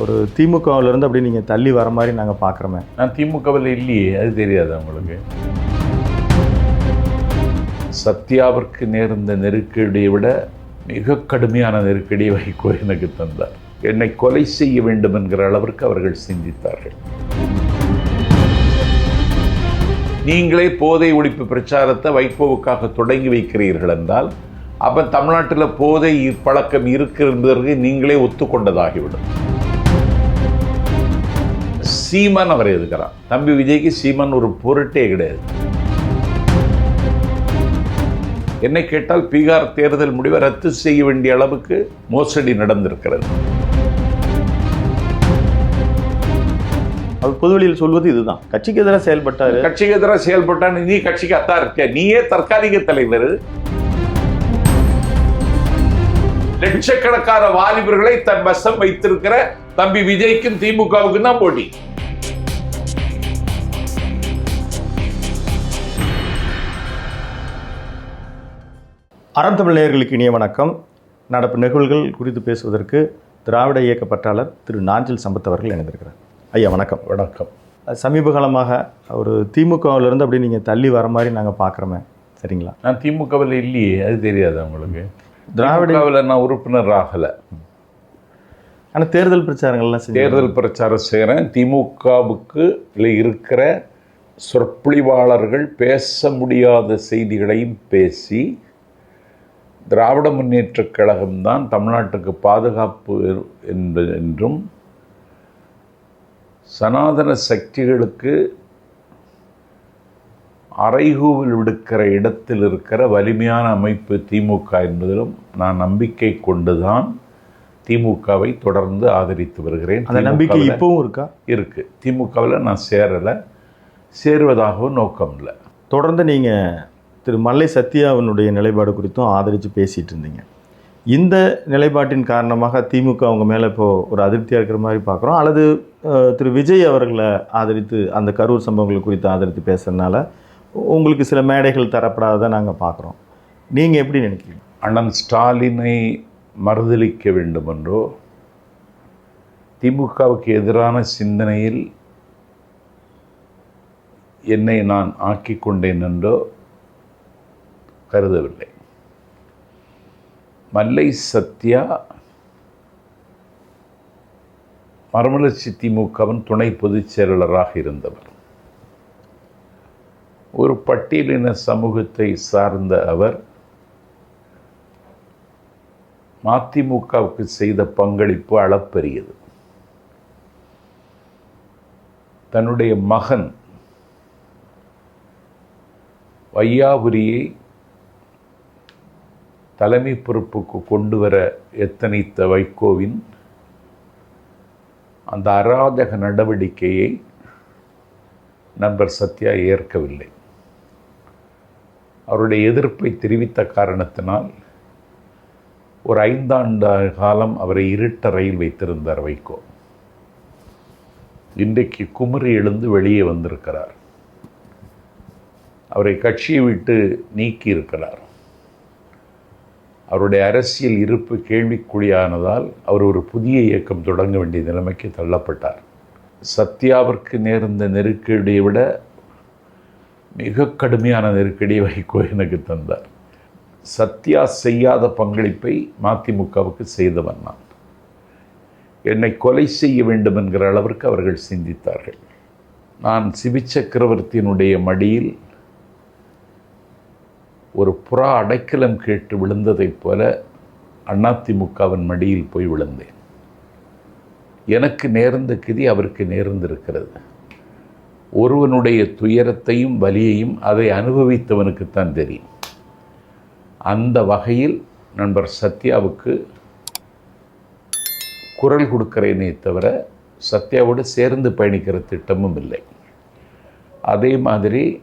ஒரு திமுகவிலேருந்து அப்படி நீங்கள் தள்ளி வர மாதிரி நாங்கள் பார்க்குறோமே நான் திமுகவில் இல்லையே அது தெரியாது உங்களுக்கு சத்யாவிற்கு நேர்ந்த நெருக்கடியை விட மிக கடுமையான நெருக்கடியை வைகோ எனக்கு தந்தார். என்னை கொலை செய்ய வேண்டும் என்கிற அளவிற்கு அவர்கள் சிந்தித்தார்கள். நீங்களே போதை ஒழிப்பு பிரச்சாரத்தை வைகோவுக்காக தொடங்கி வைக்கிறீர்கள் என்றால் அப்போ தமிழ்நாட்டில் போதை பழக்கம் இருக்கு என்பதற்கு நீங்களே ஒத்துக்கொண்டதாகிவிடும். சீமான் அவர் எதுக்கிறான் தம்பி விஜய்க்கு சீமான் ஒரு பொருட்டே கிடையாது. என்னை கேட்டால் பீகார் தேர்தல் முடிவை ரத்து செய்ய வேண்டிய அளவுக்கு மோசடி நடந்திருக்கிறது. அவர் பொதுவெளியில் சொல்வது இதுதான். கட்சிக்கு எதிராக செயல்பட்டார். கட்சிக்கு எதிராக செயல்பட்டான். நீ கட்சிக்கு அத்தான் இருக்க. நீயே தற்காலிக தலைவர். லட்சக்கணக்கான வாலிபர்களை தன் வசம் வைத்திருக்கிற தம்பி விஜய்க்கும் திமுகவுக்கும் தான் போட்டி. அறம் தமிழ் நேயர்களுக்கு இனிய வணக்கம். நடப்பு நிகழ்வுகள் குறித்து பேசுவதற்கு திராவிட இயக்க பற்றாளர் திரு நாஞ்சில் சம்பத் அவர்கள் இணைந்திருக்கிறார். ஐயா வணக்கம். வணக்கம். சமீப காலமாக ஒரு திமுகவிலேருந்து அப்படி நீங்கள் தள்ளி வர மாதிரி நாங்கள் பார்க்குறோமே சரிங்களா? நான் திமுகவில் இல்லையே அது தெரியாது உங்களுக்கு? திராவிட திமுகவில் நான் உறுப்பினர் ஆகலை. ஆனால் தேர்தல் பிரச்சாரங்கள்லாம் தேர்தல் பிரச்சாரம் செய்கிறேன் திமுகவுக்கு இருக்கிற சொற்பொழிவாளர்கள் பேச முடியாத செய்திகளையும் பேசி திராவிட முன்னேற்றக் கழகம்தான் தமிழ்நாட்டுக்கு பாதுகாப்பு என்ப என்றும் சனாதன சக்திகளுக்கு அறைகூவல் விடுக்கிற இடத்தில் இருக்கிற வலிமையான அமைப்பு திமுக என்பதிலும் நான் நம்பிக்கை கொண்டுதான் திமுகவை தொடர்ந்து ஆதரித்து வருகிறேன். அந்த நம்பிக்கை இப்பவும் இருக்கா? இருக்கு. திமுகவில் நான் சேரலை. சேருவதாகவும் நோக்கம் இல்லை தொடர்ந்து நீங்கள் திரு மல்லை சத்யாவினுடைய நிலைப்பாடு குறித்தும் ஆதரித்து பேசிகிட்டு இருந்தீங்க. இந்த நிலைப்பாட்டின் காரணமாக திமுக அவங்க மேலே இப்போது ஒரு அதிருப்தியாக இருக்கிற மாதிரி பார்க்குறோம் அல்லது திரு விஜய் அவர்களை ஆதரித்து அந்த கரூர் சம்பவங்கள் குறித்து ஆதரித்து பேசுறதுனால உங்களுக்கு சில மேடைகள் தரப்படாததை நாங்கள் பார்க்குறோம் நீங்கள் எப்படி நினைக்கிறீங்க? அண்ணன் ஸ்டாலினை மறுதலிக்க வேண்டும் என்றோ திமுகவுக்கு எதிரான சிந்தனையில் என்னை நான் ஆக்கிக் கொண்டேன் என்றோ கருதவில்லை. மல்லை சத்யா மரமலர்ச்சி திமுகவின் துணை பொதுச் செயலாளராக இருந்தவர். ஒரு பட்டியலின சமூகத்தை சார்ந்த அவர் மதிமுகவுக்கு செய்த பங்களிப்பு அளப்பரியது. தன்னுடைய மகன் வையாபுரியை தலைமை பொறுப்புக்கு கொண்டு வர எத்தனைத்த வைகோவின் அந்த அராஜக நடவடிக்கையை நண்பர் சத்யா ஏற்கவில்லை. அவருடைய எதிர்ப்பை தெரிவித்த காரணத்தினால் ஒரு ஐந்தாண்டு காலம் அவரை இருட்டறையில் வைத்திருந்தார் வைகோ. இன்றைக்கு குமரி எழுந்து வெளியே வந்திருக்கிறார். அவரை கட்சியை விட்டு நீக்கி இருக்கிறார் அவருடைய அரசியல் இருப்பு கேள்விக்குறியானதால் அவர் ஒரு புதிய இயக்கம் தொடங்க வேண்டிய நிலைமைக்கு தள்ளப்பட்டார். சத்யாவிற்கு நேர்ந்த நெருக்கடியை விட மிக கடுமையான நெருக்கடியை வைகோ எனக்கு தந்தார். சத்யா செய்யாத பங்களிப்பை மதிமுகவுக்கு செய்தவன் நான். என்னை கொலை செய்ய வேண்டும் என்கிற அளவிற்கு அவர்கள் சிந்தித்தார்கள். நான் சிபி சக்கரவர்த்தியினுடைய மடியில் ஒரு புறா அடைக்கலம் கேட்டு விழுந்ததைப் போல அதிமுகவின் மடியில் போய் விழுந்தேன். எனக்கு நேர்ந்த கிதி அவருக்கு நேர்ந்திருக்கிறது. ஒருவனுடைய துயரத்தையும் வலியையும் அதை அனுபவித்தவனுக்குத்தான் தெரியும். அந்த வகையில் நண்பர் சத்யாவுக்கு குரல் கொடுக்கிறேனே தவிர சத்யாவோடு சேர்ந்து பயணிக்கிற திட்டமும் இல்லை. அதே மாதிரி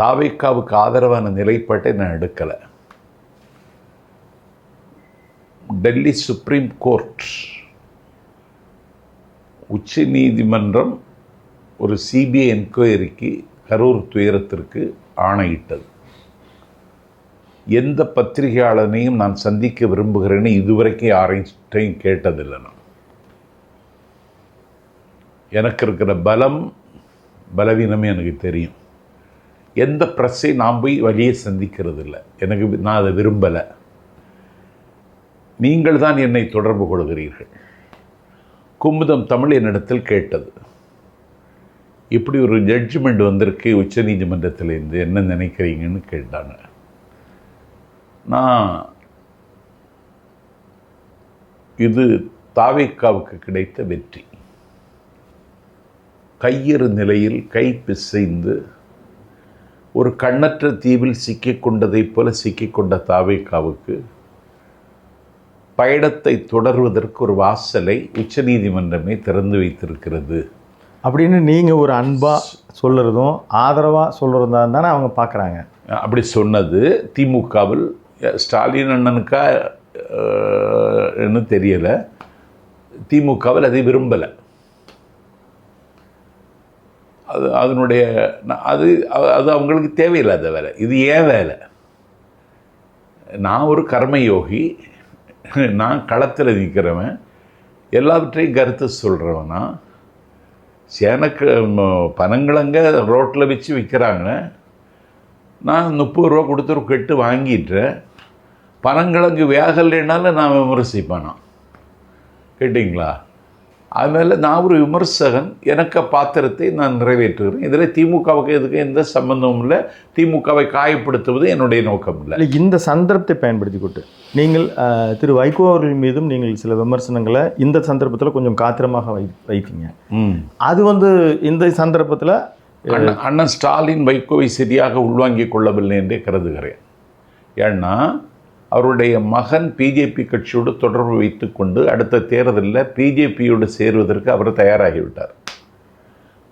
தாவைக்காவுக்கு ஆதரவான நிலைப்பாட்டை நான் எடுக்கலை. டெல்லி சுப்ரீம் கோர்ட் உச்ச நீதிமன்றம் ஒரு சிபிஐ என்கொயரிக்கு கரூர் துயரத்திற்கு ஆணையிட்டது. எந்த பத்திரிகையாளனையும் நான் சந்திக்க விரும்புகிறேன்னு இதுவரைக்கும் யாரையும் கேட்டதில்லை நான். எனக்கு இருக்கிற பலம் பலவீனமே எனக்கு தெரியும். எந்த ப்ரெஸ்ஸை நான் போய் வழியே சந்திக்கிறது இல்லை எனக்கு நான் அதை விரும்பலை. நீங்கள் தான் என்னை தொடர்பு கொள்கிறீர்கள். குமுதம் தமிழ் என்னிடத்தில் கேட்டது. இப்படி ஒரு ஜட்ஜ்மெண்ட் வந்திருக்கு உச்சநீதிமன்றத்திலேருந்து என்ன நினைக்கிறீங்கன்னு கேட்டாங்க. நான் இது தாவேக்காவுக்கு கிடைத்த வெற்றி. கையிறு நிலையில் கை பிசைந்து ஒரு கண்ணற்ற தீவில் சிக்கிக் கொண்டதைப் போல சிக்கிக்கொண்ட தாவேக்காவுக்கு பயணத்தை தொடர்வதற்கு ஒரு வாசலை உச்சநீதிமன்றமே திறந்து வைத்திருக்கிறது. அப்படின்னு நீங்கள் ஒரு அன்பாக சொல்லுறதும் ஆதரவாக சொல்கிறதும் தானே அவங்க பார்க்குறாங்க. அப்படி சொன்னது திமுகவில் ஸ்டாலின் அண்ணனுக்கா தெரியலை. திமுகவில் அதை விரும்பலை. அது அதனுடைய அது அது அவங்களுக்கு தேவையில்லாத வேலை. இது ஏன் வேலை? நான் ஒரு கர்மயோகி நான் களத்தில் நிற்கிறவன் எல்லாவற்றையும் கருத்து சொல்கிறவனா எனக்கு ம- பனங்கிழங்க ரோட்டில் வச்சு விற்கிறாங்க நான் முப்பது ரூபா கொடுத்து ஒரு கெட்டு வாங்கிட்டேன் பனங்கிழங்கு வேகலைனாலும் நான் விமர்சிப்பேனா கேட்டிங்களா? அதுமாதிரி நான் ஒரு விமர்சகன். எனக்கு பாத்திரத்தை நான் நிறைவேற்றுகிறேன். இதில் திமுகவுக்கு எதுக்கு எந்த சம்பந்தமும் இல்லை. திமுகவை காயப்படுத்துவது என்னுடைய நோக்கம் இல்லை இந்த சந்தர்ப்பத்தை பயன்படுத்தி கொண்டு நீங்கள் திரு வைகோ அவர்கள் மீதும் நீங்கள் சில விமர்சனங்களை இந்த சந்தர்ப்பத்தில் கொஞ்சம் காத்திரமாக வை வைத்தீங்க. ம். அது வந்து இந்த சந்தர்ப்பத்தில் அண்ணன் அண்ணன் ஸ்டாலின் வைகோவை சரியாக உள்வாங்கிக் கொள்ளவில்லை என்றே கருதுகிறேன். ஏன்னா அவருடைய மகன் பிஜேபி கட்சியோடு தொடர்பு வைத்துக்கொண்டு அடுத்த தேர்தலில் பிஜேபியோடு சேருவதற்கு அவர் தயாராகிவிட்டார்.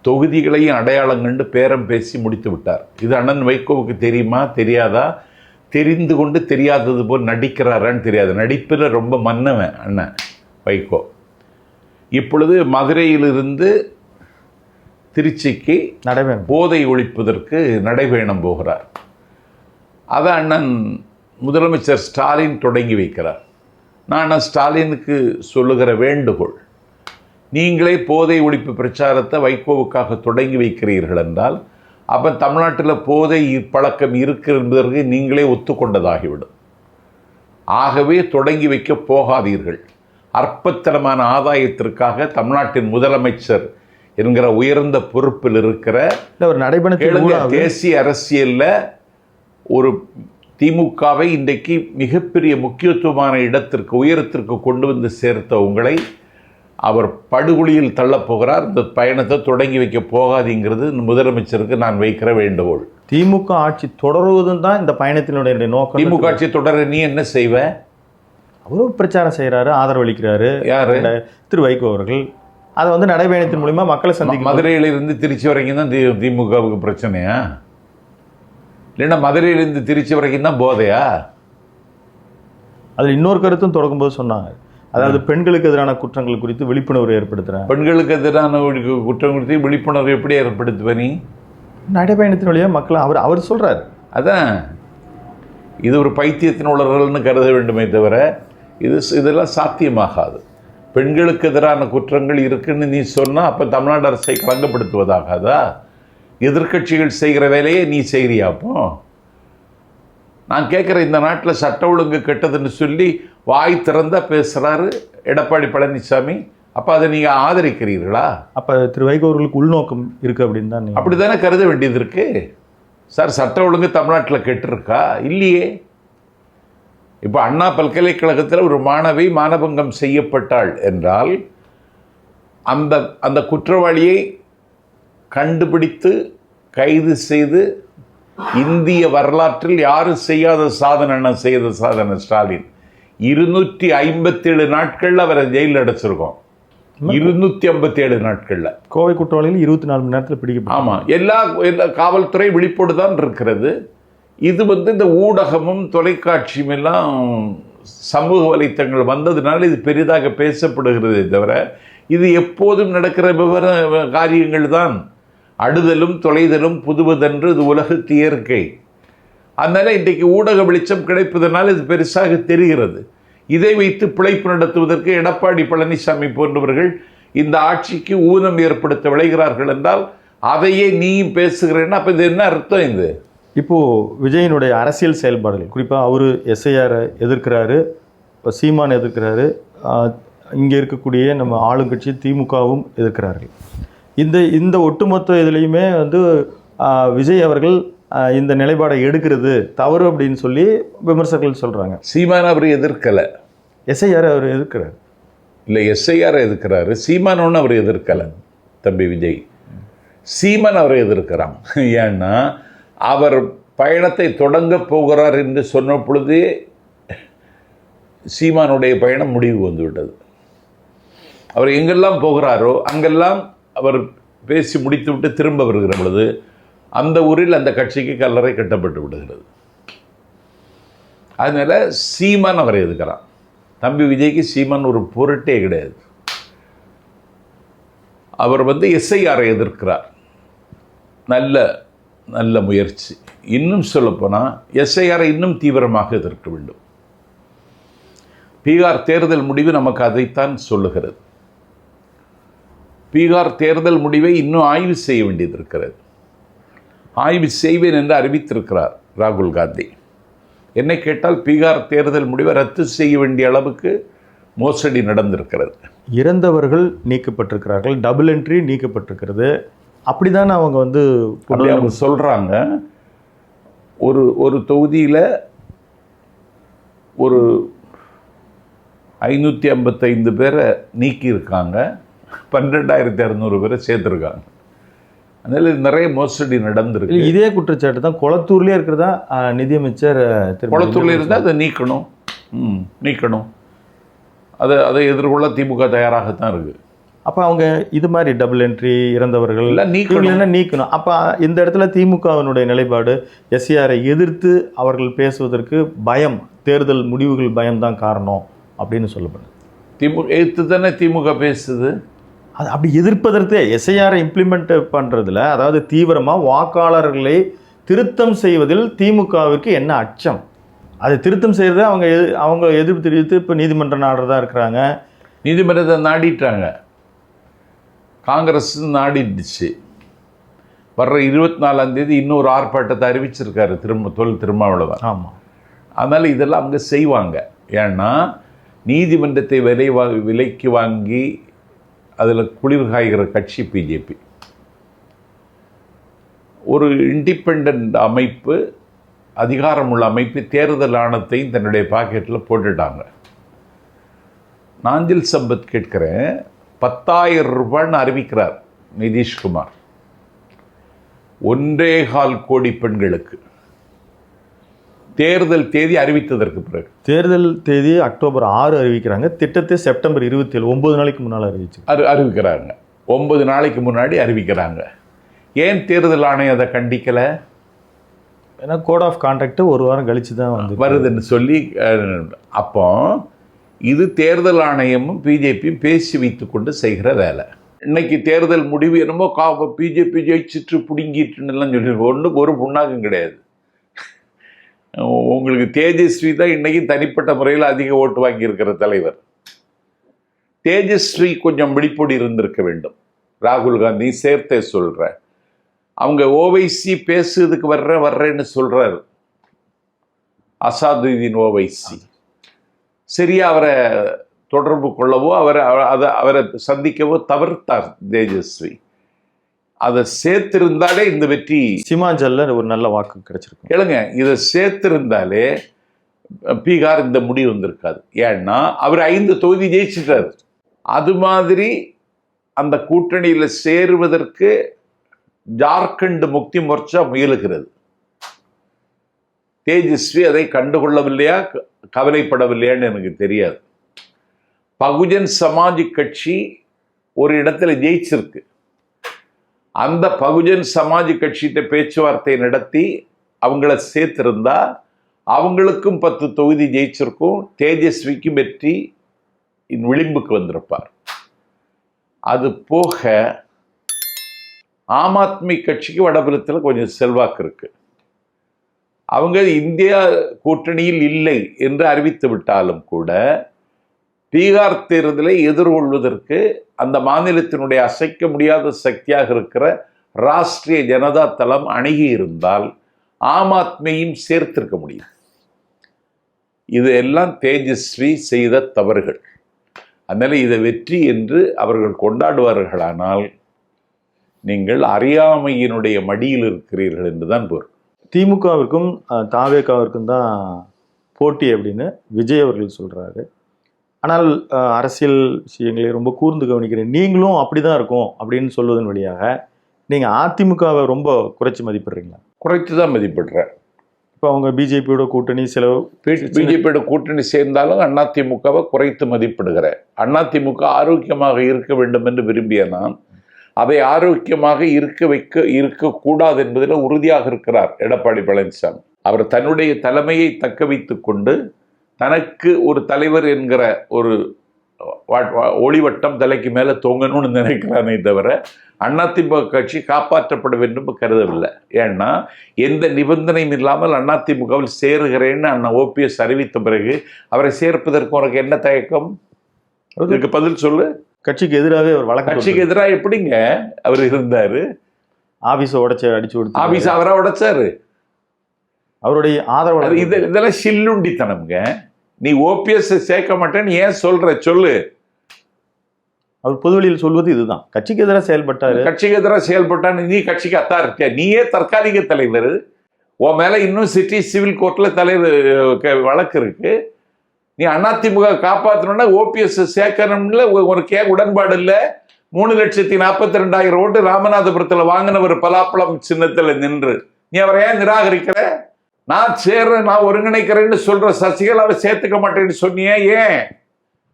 தொகுதிகளையும் அடையாளம் கண்டு பேரம் பேசி முடித்து விட்டார். இது அண்ணன் வைகோவுக்கு தெரியுமா? தெரியாதா? தெரிந்து கொண்டு தெரியாதது போல் நடிக்கிறாரான்னு தெரியாது. நடிப்பில் ரொம்ப மன்னவன் அண்ணன் வைகோ. இப்பொழுது மதுரையிலிருந்து திருச்சிக்கு நடைபெறும் போதை ஒழிப்பதற்கு நடைபயணம் போகிறார். அதை அண்ணன் முதலமைச்சர் ஸ்டாலின் தொடங்கி வைக்கிறார். நான் ஸ்டாலினுக்கு சொல்லுகிற வேண்டுகோள் நீங்களே போதை ஒழிப்பு பிரச்சாரத்தை வைகோவுக்காக தொடங்கி வைக்கிறீர்கள் என்றால் அப்போ தமிழ்நாட்டில் போதை பழக்கம் இருக்கு என்பதற்கு நீங்களே ஒத்துக்கொண்டதாகிவிடும். ஆகவே தொடங்கி வைக்க போகாதீர்கள். அற்பத்தனமான ஆதாயத்திற்காக தமிழ்நாட்டின் முதலமைச்சர் என்கிற உயர்ந்த பொறுப்பில் இருக்கிற ஒரு தேசிய அரசியல்ல ஒரு திமுகவை இன்றைக்கு மிகப்பெரிய முக்கியத்துவமான இடத்திற்கு உயரத்திற்கு கொண்டு வந்து சேர்த்த உங்களை அவர் படுகொலியில் தள்ளப் போகிறார் இந்த பயணத்தை தொடங்கி வைக்க போகாதீங்கிறது முதலமைச்சருக்கு நான் வைக்கிற வேண்டுகோள். திமுக ஆட்சி தொடருவதும் தான் இந்த பயணத்தினுடைய நோக்கம் திமுக ஆட்சி தொடர நீ என்ன செய்வ? அவரும் பிரச்சாரம் செய்கிறாரு ஆதரவு அளிக்கிறாரு. யாரு? திரு வைகோ அவர்கள். அதை வந்து நடைபயணத்தின் மூலிமா மக்களை சந்திக்க மதுரையிலிருந்து திருச்சி வரைக்கும் தான் தி- திமுகவுக்கு பிரச்சனையா? இல்லைன்னா மதுரையிலிருந்து திருச்சி வரைக்கும் தான் போதையா? அதில் இன்னொரு கருத்தும் தொடங்கும்போது சொன்னாங்க. அதாவது பெண்களுக்கு எதிரான குற்றங்கள் குறித்து விழிப்புணர்வு ஏற்படுத்துகிறேன் பெண்களுக்கு எதிரான குற்றம் குறித்து விழிப்புணர்வு எப்படி ஏற்படுத்துவ நீ? நடைபயணத்தின் வழியாக மக்களை அவர் அவர் சொல்றாரு. அதான். இது ஒரு பைத்தியத்தின் உளறல்னு கருத வேண்டுமே தவிர இது இதெல்லாம் சாத்தியமாகாது. பெண்களுக்கு எதிரான குற்றங்கள் இருக்குன்னு நீ சொன்னால் அப்போ தமிழ்நாடு அரசை களங்கப்படுத்துவதாகாதா எதிர்க்கட்சிகள் செய்கிற வேலையை நீ செய்கிறியா அப்போ நான் கேட்குற இந்த நாட்டில் சட்ட ஒழுங்கு கெட்டதுன்னு சொல்லி வாய் திறந்தா பேசுகிறாரு எடப்பாடி பழனிசாமி. அப்போ அதை நீங்கள் ஆதரிக்கிறீர்களா? அப்போ திரு வைகோ அவர்களுக்கு உள்நோக்கம் இருக்கு அப்படின்னு தான் அப்படி தானே கருத வேண்டியது இருக்கு? சார் சட்ட ஒழுங்கு தமிழ்நாட்டில் கெட்டிருக்கா? இல்லையே. இப்போ அண்ணா பல்கலைக்கழகத்தில் ஒரு மாணவி மானபங்கம் செய்யப்பட்டாள் என்றால் அந்த அந்த குற்றவாளியை கண்டுபிடித்து கைது செய்து இந்திய வரலாற்றில் யாரும் செய்யாத சாதனை செய்த சாதனை ஸ்டாலின்? இருநூற்றி ஐம்பத்தேழு நாட்கள்ல அவரை ஜெயிலில் அடைச்சிருக்கோம். இருநூத்தி ஐம்பத்தேழு நாட்கள்ல. கோவை குற்றவாளிகள் இருபத்தி நாலு மணி நேரத்தில் பிடிக்கப்படும் ஆமாம் எல்லா எல்லா காவல்துறை விழிப்போடு தான் இருக்கிறது. இது வந்து இந்த ஊடகமும் தொலைக்காட்சியும் எல்லாம் சமூக வலைத்தளங்கள் வந்ததுனால இது பெரிதாக பேசப்படுகிறதே தவிர இது எப்போதும் நடக்கிற விவர காரியங்கள் தான். அடுதலும் தொலைதலும் புதுவதென்று இது உலகத்து இயற்கை அதனால் இன்றைக்கு ஊடக வெளிச்சம் கிடைப்பதனால் இது பெருசாக தெரிகிறது. இதை வைத்து பிழைப்பு நடத்துவதற்கு எடப்பாடி பழனிசாமி போன்றவர்கள் இந்த ஆட்சிக்கு ஊனம் ஏற்படுத்த விளைகிறார்கள் என்றால் அதையே நீயும் பேசுகிறேன்னா அப்போ இது என்ன அர்த்தம் இது? இப்போது விஜயனுடைய அரசியல் செயல்பாடுகள் குறிப்பாக அவர் எஸ்ஐஆரை எதிர்க்கிறாரு இப்போ சீமான் எதிர்க்கிறாரு இங்கே இருக்கக்கூடிய நம்ம ஆளுங்கட்சி திமுகவும் எதிர்க்கிறார்கள். இந்த இந்த ஒட்டுமொத்த இதுலேயுமே வந்து விஜய் அவர்கள் இந்த நிலைப்பாடை எடுக்கிறது தவறு அப்படின்னு சொல்லி விமர்சகர்கள் சொல்கிறாங்க சீமான் அவர் எதிர்க்கல. எஸ்ஐஆர் அவர் எதிர்க்கிறார். இல்லை எஸ்ஐஆர் எதிர்க்கிறாரு. சீமான் ஒன்றும் அவர் எதிர்க்கல தம்பி விஜய். சீமான் அவரை எதிர்க்கிறான். ஏன்னா அவர் பயணத்தை தொடங்க போகிறார் என்று சொன்ன பொழுதே சீமானுடைய பயணம் முடிவு வந்துவிட்டது. அவர் எங்கெல்லாம் போகிறாரோ அங்கெல்லாம் அவர் பேசி முடித்துவிட்டு திரும்ப வருகிற பொழுது அந்த ஊரில் அந்த கட்சிக்கு கல்லறை கட்டப்பட்டு விடுகிறது. அதனால சீமான் அவரை எதுக்கிறான் தம்பி விஜய்க்கு சீமான் ஒரு பொருட்டே கிடையாது. அவர் வந்து எஸ்ஐஆரை எதிர்க்கிறார். நல்ல நல்ல முயற்சி. இன்னும் சொல்லப்போனால் எஸ்ஐஆரை இன்னும் தீவிரமாக எதிர்க்க வேண்டும். பீகார் தேர்தல் முடிவு நமக்கு அதைத்தான் சொல்லுகிறது. பீகார் தேர்தல் முடிவை இன்னும் ஆய்வு செய்ய வேண்டியது இருக்கிறது ஆய்வு செய்வேன் என்று அறிவித்திருக்கிறார் ராகுல் காந்தி. என்னை கேட்டால் பீகார் தேர்தல் முடிவை ரத்து செய்ய வேண்டிய அளவுக்கு மோசடி நடந்திருக்கிறது. இறந்தவர்கள் நீக்கப்பட்டிருக்கிறார்கள் டபுள் என்ட்ரி நீக்கப்பட்டிருக்கிறது. அப்படிதானே அவங்க வந்து அப்படி அவங்க சொல்கிறாங்க ஒரு ஒரு தொகுதியில் ஒரு ஐநூற்றி ஐம்பத்தைந்து பேரை நீக்கியிருக்காங்க. பன்னெண்டாயிரத்தி இரநூறு பேரை சேர்த்துருக்காங்க. அதனால நிறைய மோசடி நடந்திருக்கு. இதே குற்றச்சாட்டு தான். குளத்தூர்லேயே இருக்கிறதா நிதியமைச்சர் குளத்தூரில் இருந்தால் அதை நீக்கணும். ம் நீக்கணும். அதை அதை எதிர்கொள்ள திமுக தயாராகத்தான் இருக்குது அப்போ அவங்க இது மாதிரி டபுள் என்ட்ரி இறந்தவர்கள் எல்லாம் நீக்கணும். நீக்கணும். அப்போ இந்த இடத்துல திமுகவினுடைய நிலைப்பாடு எஸ்சிஆரை எதிர்த்து அவர்கள் பேசுவதற்கு பயம் தேர்தல் முடிவுகள் பயம்தான் காரணம் அப்படின்னு சொல்லப்படுது. திமுக எதிர்த்து தானே திமுக பேசுது? அது அப்படி எதிர்ப்பதற்கு எஸ்ஐஆரை இம்ப்ளிமெண்ட் பண்ணுறதுல அதாவது தீவிரமாக வாக்காளர்களை திருத்தம் செய்வதில் திமுகவிற்கு என்ன அச்சம்? அது திருத்தம் செய்கிறது அவங்க எது- அவங்க எதிர்ப்பு தெரிவித்து இப்போ நீதிமன்ற நாடுறதா இருக்கிறாங்க. நீதிமன்றத்தை நாடிட்டாங்க. காங்கிரஸ் நாடிடுச்சு. வர்ற இருபத்தி நாலாம் தேதி இன்னொரு ஆர்ப்பாட்டத்தை அறிவிச்சிருக்காரு திரும்ப தொல் திருமாவளவன். ஆமாம் அதனால் இதெல்லாம் அவங்க செய்வாங்க. ஏன்னா நீதிமன்றத்தை விலை வா விலைக்கு வாங்கி அதில் குளிர் காய்கிற கட்சி பிஜேபி. ஒரு இண்டிபெண்ட் அமைப்பு அதிகாரமுள்ள அமைப்பு தேர்தல் ஆணையத்தையும் தன்னுடைய பாக்கெட்டில் போட்டுட்டாங்க. நாஞ்சில் சம்பத் கேட்கிறேன் பத்தாயிரம் ரூபான்னு அறிவிக்கிறார் நிதிஷ்குமார். ஒன்றே கால் கோடி பெண்களுக்கு. தேர்தல் தேதி அறிவித்ததற்கு பிறகு. தேர்தல் தேதி அக்டோபர் ஆறு அறிவிக்கிறாங்க. திட்டத்தை செப்டம்பர் இருபத்தி ஏழு ஒன்பது நாளைக்கு முன்னால் அறிவிச்சு. அறி அறிவிக்கிறாங்க. ஒன்பது நாளைக்கு முன்னாடி அறிவிக்கிறாங்க. ஏன் தேர்தல் ஆணையம் அதை கண்டிக்கலை? ஏன்னா கோட் ஆஃப் கான்டாக்ட் ஒரு வாரம் கழிச்சு தான் வந்து வருதுன்னு சொல்லி அப்போ இது தேர்தல் ஆணையமும் பிஜேபியும் பேசி வைத்துக்கொண்டு செய்கிற வேலை. இன்னைக்கு தேர்தல் முடிவு என்னமோ கா பிஜேபி ஜெயிச்சிட்டு பிடுங்கிட்டுலாம் சொல்லி ஒன்றும் ஒரு புண்ணாக்கும் கிடையாது. உங்களுக்கு தேஜஸ்வி தான் இன்னைக்கு தனிப்பட்ட முறையில் அதிக ஓட்டு வாங்கியிருக்கிற தலைவர். தேஜஸ்வி கொஞ்சம் விழிப்பொடி இருந்திருக்க வேண்டும். ராகுல் காந்தி சேர்த்தே சொல்கிறேன் அவங்க ஓவைசி பேசுறதுக்கு வர்ற வர்றேன்னு சொல்கிறார் அசாதுதீன் ஓவைசி சரியா அவரை தொடர்பு கொள்ளவோ அவரை அதை அவரை சந்திக்கவோ தவிர்த்தார் தேஜஸ்வி. அதை சேர்த்திருந்தாலே இந்த வெற்றி சிமாஞ்சல்ல ஒரு நல்ல வாக்கு கிடைச்சிருக்கும். கேளுங்க இதை சேர்த்திருந்தாலே பீகார் இந்த முடிவு வந்திருக்காது. ஏன்னா அவர் ஐந்து தொகுதி ஜெயிச்சிட்டார். அது மாதிரி அந்த கூட்டணியில் சேருவதற்கு ஜார்க்கண்ட் முக்தி மோர்ச்சா முயலுகிறது. தேஜஸ்வி அதை கண்டுகொள்ளவில்லையா? கவலைப்படவில்லையான்னு எனக்கு தெரியாது. பகுஜன் சமாஜ் கட்சி ஒரு இடத்துல ஜெயிச்சிருக்கு. அந்த பகுஜன் சமாஜ் கட்சிகிட்ட பேச்சுவார்த்தை நடத்தி அவங்கள சேர்த்திருந்தா அவங்களுக்கும் பத்து தொகுதி ஜெயிச்சிருக்கும். தேஜஸ்விக்கும் வெற்றி விளிம்புக்கு வந்திருப்பார். அது போக ஆம் ஆத்மி கட்சிக்கு வடபுலத்தில் கொஞ்சம் செல்வாக்கு இருக்கு. அவங்க இந்தியா கூட்டணியில் இல்லை என்று அறிவித்து விட்டாலும் கூட பீகார் தேர்தலை எதிர்கொள்வதற்கு அந்த மாநிலத்தினுடைய அசைக்க முடியாத சக்தியாக இருக்கிற ராஷ்டிரிய ஜனதா தளம் அணுகி இருந்தால் ஆம் ஆத்மியும் சேர்த்திருக்க முடியும். இது எல்லாம் தேஜஸ்வி செய்த தவறுகள். அதனால் இதை வெற்றி என்று அவர்கள் கொண்டாடுவார்களானால் நீங்கள் அறியாமையினுடைய மடியில் இருக்கிறீர்கள் என்றுதான் பொருள். திமுகவிற்கும் தாவேகாவிற்கும் தான் போட்டி அப்படின்னு விஜய் அவர்கள் சொல்கிறாரு ஆனால் அரசியல் விஷயங்களை ரொம்ப கூர்ந்து கவனிக்கிறேன். நீங்களும் அப்படிதான் இருக்கும் அப்படின்னு சொல்வதன் வழியாக நீங்க அதிமுகவை ரொம்ப குறைச்சி மதிப்பிடுறீங்களா? குறைத்து தான் மதிப்பிடுறேன். இப்போ அவங்க பிஜேபியோட கூட்டணி செலவு பிஜேபியோட கூட்டணி சேர்ந்தாலும் அதிமுகவை குறைத்து மதிப்பிடுகிறேன். அதிமுக ஆரோக்கியமாக இருக்க வேண்டும் என்று விரும்பிய நான் அதை ஆரோக்கியமாக இருக்க வைக்க இருக்கக்கூடாது என்பதில் உறுதியாக இருக்கிறார் எடப்பாடி பழனிசாமி. அவர் தன்னுடைய தலைமையை தக்க வைத்துக் கொண்டு தனக்கு ஒரு தலைவர் என்கிற ஒரு ஒளிவட்டம் தலைக்கு மேலே தொங்கணும்னு நினைக்கிறானே தவிர அதிமுக கட்சி காப்பாற்றப்பட வேண்டும் கருதவில்லை. ஏன்னா எந்த நிபந்தனையும் இல்லாமல் அதிமுகவில் சேருகிறேன்னு அண்ணா ஓபிஎஸ் அறிவித்த பிறகு அவரை சேர்ப்பதற்கு உனக்கு என்ன தயக்கம்? இதுக்கு பதில் சொல்லு. கட்சிக்கு எதிராகவே அவர் வழக்கு கட்சிக்கு எதிராக எப்படிங்க அவர் இருந்தாரு? ஆபீஸை உடைச்சு அடிச்சு கொடுத்து ஆபீஸ் அவரா உடைச்சாரு? அவருடைய ஆதரவாளர் இது இதெல்லாம் சில்லுண்டித்தனம்ங்க. நீ ஓபிஎஸ் சேர்க்க மாட்டேன்னு ஏன் சொல்ற? சொல்லு. அவர் பொதுவெளியில் சொல்வது இதுதான். கட்சிக்கு எதிராக செயல்பட்டாரு. கட்சிக்கு எதிராக செயல்பட்டான்னு நீ கட்சிக்கு அத்தா இருக்கியா நீயே தற்காலிக தலைவர். உன் மேல இன்னும் சிட்டி சிவில் கோர்ட்ல தலைவர் க- வழக்கு இருக்கு. நீ அதிமுக காப்பாற்றணும்னா ஓபிஎஸ் சேர்க்கணும்ல. உனக்கு ஏன் உடன்பாடு இல்லை. மூணு லட்சத்தி நாற்பத்தி ரெண்டாயிரம் ஓட்டு ராமநாதபுரத்துல வாங்கினவர் பலாப்பழம் சின்னத்துல நின்று. நீ அவரை ஏன் நிராகரிக்கிற? நான் சேர்றேன் நான் ஒருங்கிணைக்கிறேன்னு சொல்ற சசிகலாவை சேர்த்துக்க மாட்டேன்னு சொன்னியே ஏன்?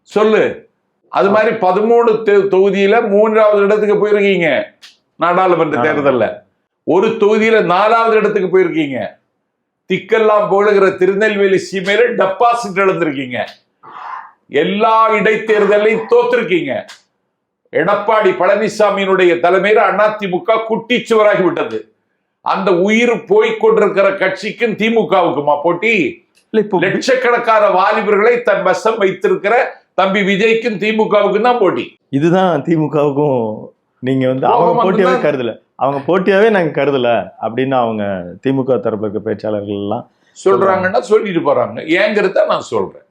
சொல்லு. அது மாதிரி பதிமூணு தொகுதியில மூன்றாவது இடத்துக்கு போயிருக்கீங்க. நாடாளுமன்ற. தேர்தல்ல. ஒரு தொகுதியில நாலாவது இடத்துக்கு போயிருக்கீங்க. திக்கெல்லாம் போடுகிற திருநெல்வேலி சீமையில டெபாசிட் இழந்திருக்கீங்க. எல்லா இடைத்தேர்தலையும் தோத்திருக்கீங்க. எடப்பாடி பழனிசாமியினுடைய தலைமையில் அதிமுக குட்டிச்சுவராகி விட்டது. அந்த உயிர் போய்க் கொண்டிருக்கிற கட்சிக்கும் திமுகவுக்குமா போட்டி? இல்ல இப்போ லட்சக்கணக்கான வாலிபர்களை தன் வசம் வைத்திருக்கிற தம்பி விஜய்க்கும் திமுகவுக்கும் தான் போட்டி. இதுதான் திமுகவுக்கும் நீங்க வந்து அவங்க போட்டியாவே கருதல. அவங்க போட்டியாவே நாங்க கருதல அப்படின்னு அவங்க திமுக தரப்புல இருக்க பேச்சாளர்கள் எல்லாம் சொல்றாங்கன்னா சொல்லிட்டு போறாங்க. ஏங்கிறத நான் சொல்றேன்.